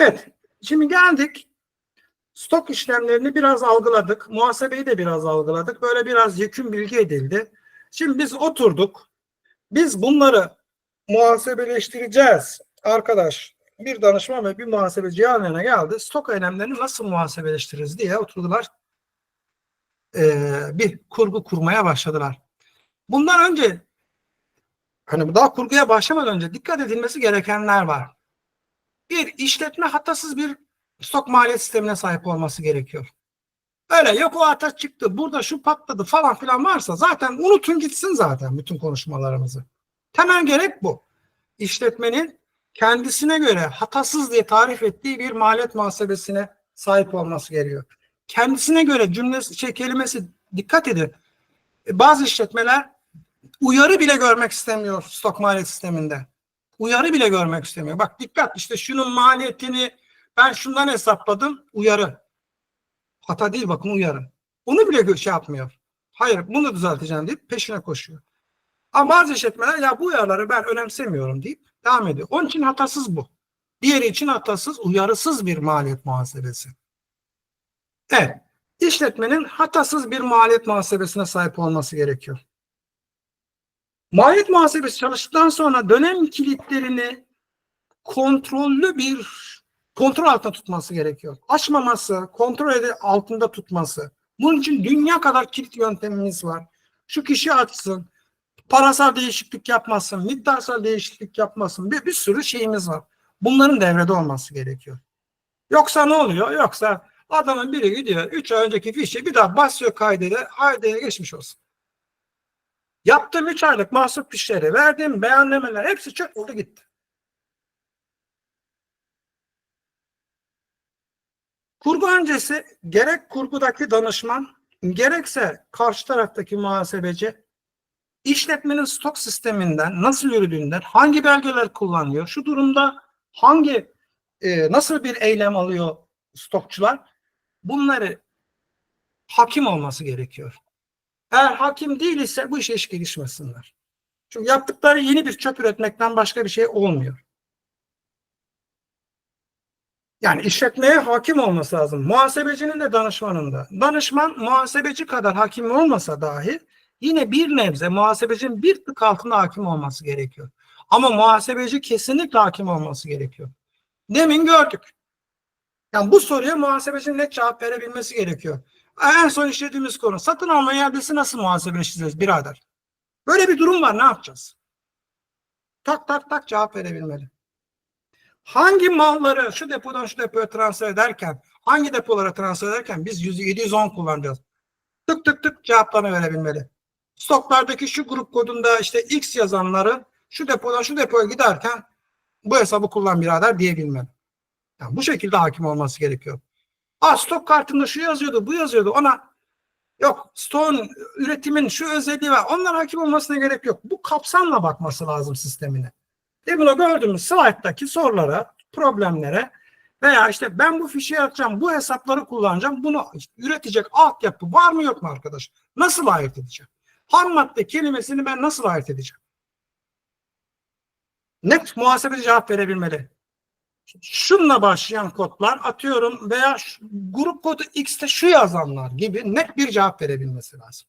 Evet. Şimdi geldik. Stok işlemlerini biraz algıladık. Muhasebeyi de biraz algıladık. Böyle biraz yekün bilgi edildi. Şimdi biz oturduk. Biz bunları muhasebeleştireceğiz. Arkadaş bir danışman ve bir muhasebeci yan yana geldi. Stok önemlerini nasıl muhasebeleştiririz diye oturdular. Ee, bir kurgu kurmaya başladılar. Bundan önce hani daha kurguya başlamadan önce dikkat edilmesi gerekenler var. Bir işletme hatasız bir stok maliyet sistemine sahip olması gerekiyor. Öyle yok o hata çıktı, burada şu patladı falan filan varsa zaten unutun gitsin zaten bütün konuşmalarımızı. Temel gerek bu. İşletmenin kendisine göre hatasız diye tarif ettiği bir maliyet muhasebesine sahip olması gerekiyor. Kendisine göre cümlesi, şey, kelimesi dikkat edin. E, Bazı işletmeler uyarı bile görmek istemiyor stok maliyet sisteminde. Uyarı bile görmek istemiyor. Bak dikkat işte şunun maliyetini ben şundan hesapladım uyarı. Hata değil bakın uyarı. Onu bile şey yapmıyor. Hayır bunu düzelteceğim deyip peşine koşuyor. Ama bazı işletmeler ya bu uyarıları ben önemsemiyorum deyip devam ediyor. Onun için hatasız bu. Diğeri için hatasız, uyarısız bir maliyet muhasebesi. Evet. İşletmenin hatasız bir maliyet muhasebesine sahip olması gerekiyor. Maliyet muhasebesi çalıştıktan sonra dönem kilitlerini kontrollü bir kontrol altında tutması gerekiyor. Açmaması, kontrol altında tutması. Bunun için dünya kadar kilit yöntemimiz var. Şu kişi açsın, parasal değişiklik yapmasın, miktarsal değişiklik yapmasın. Bir, bir sürü şeyimiz var. Bunların devrede olması gerekiyor. Yoksa ne oluyor? Yoksa adamın biri gidiyor 3 ay önceki fişi bir daha basıyor kaydede, haydeye geçmiş olsun. Yaptığım 3 aylık mahsup fişleri, verdiğim beyannameler hepsi çöp oldu gitti. Kurgu öncesi gerek kurgudaki danışman gerekse karşı taraftaki muhasebeci işletmenin stok sisteminden nasıl yürüdüğünden hangi belgeler kullanıyor şu durumda hangi e, nasıl bir eylem alıyor stokçular bunları hakim olması gerekiyor. Eğer hakim değil ise bu işe hiç girişmesinler. Çünkü yaptıkları yeni bir çöp üretmekten başka bir şey olmuyor. Yani işletmeye hakim olması lazım. Muhasebecinin de danışmanın da. Danışman muhasebeci kadar hakim olmasa dahi yine bir nebze muhasebecinin bir tık altında hakim olması gerekiyor. Ama muhasebeci kesinlikle hakim olması gerekiyor. Demin gördük. Yani bu soruya muhasebecinin net cevap verebilmesi gerekiyor. En son işlediğimiz konu satın alma iadesi nasıl muhasebeleştireceğiz birader? Böyle bir durum var ne yapacağız? Tak tak tak cevap verebilmeli. Hangi malları şu depodan şu depoya transfer ederken, hangi depolara transfer ederken biz 100 710 kullanacağız. Tık tık tık cevaplarını verebilmeli. Stoklardaki şu grup kodunda işte X yazanları şu depodan şu depoya giderken bu hesabı kullan birader diyebilmeli. Yani bu şekilde hakim olması gerekiyor. Aa stok kartında şu yazıyordu, bu yazıyordu. Ona yok stokun üretimin şu özelliği var. Onlar hakim olmasına gerek yok. Bu kapsamla bakması lazım sistemine. Demin o gördüğümüz slayttaki sorulara, problemlere veya işte ben bu fişi atacağım, bu hesapları kullanacağım. Bunu üretecek altyapı var mı yok mu arkadaş? Nasıl ayırt edeceğim? Ham madde kelimesini ben nasıl ayırt edeceğim? Net muhasebeci cevap verebilmeli. Şunla başlayan kodlar atıyorum veya şu- grup kodu X'te şu yazanlar gibi net bir cevap verebilmesi lazım.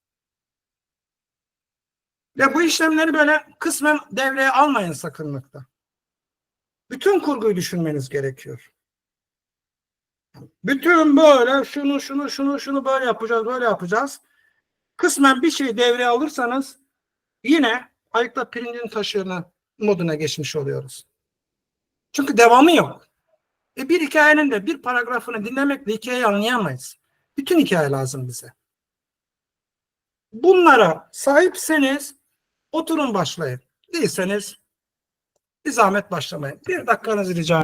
Ve bu işlemleri böyle kısmen devreye almayın sakınlıkta. Bütün kurguyu düşünmeniz gerekiyor. Bütün böyle şunu şunu şunu şunu böyle yapacağız böyle yapacağız. Kısmen bir şey devreye alırsanız yine ayıkla pirincin taşını moduna geçmiş oluyoruz. Çünkü devamı yok. E bir hikayenin de bir paragrafını dinlemekle hikayeyi anlayamayız. Bütün hikaye lazım bize. Bunlara sahipseniz oturun başlayın. Değilseniz bir zahmet başlamayın. Bir dakikanızı rica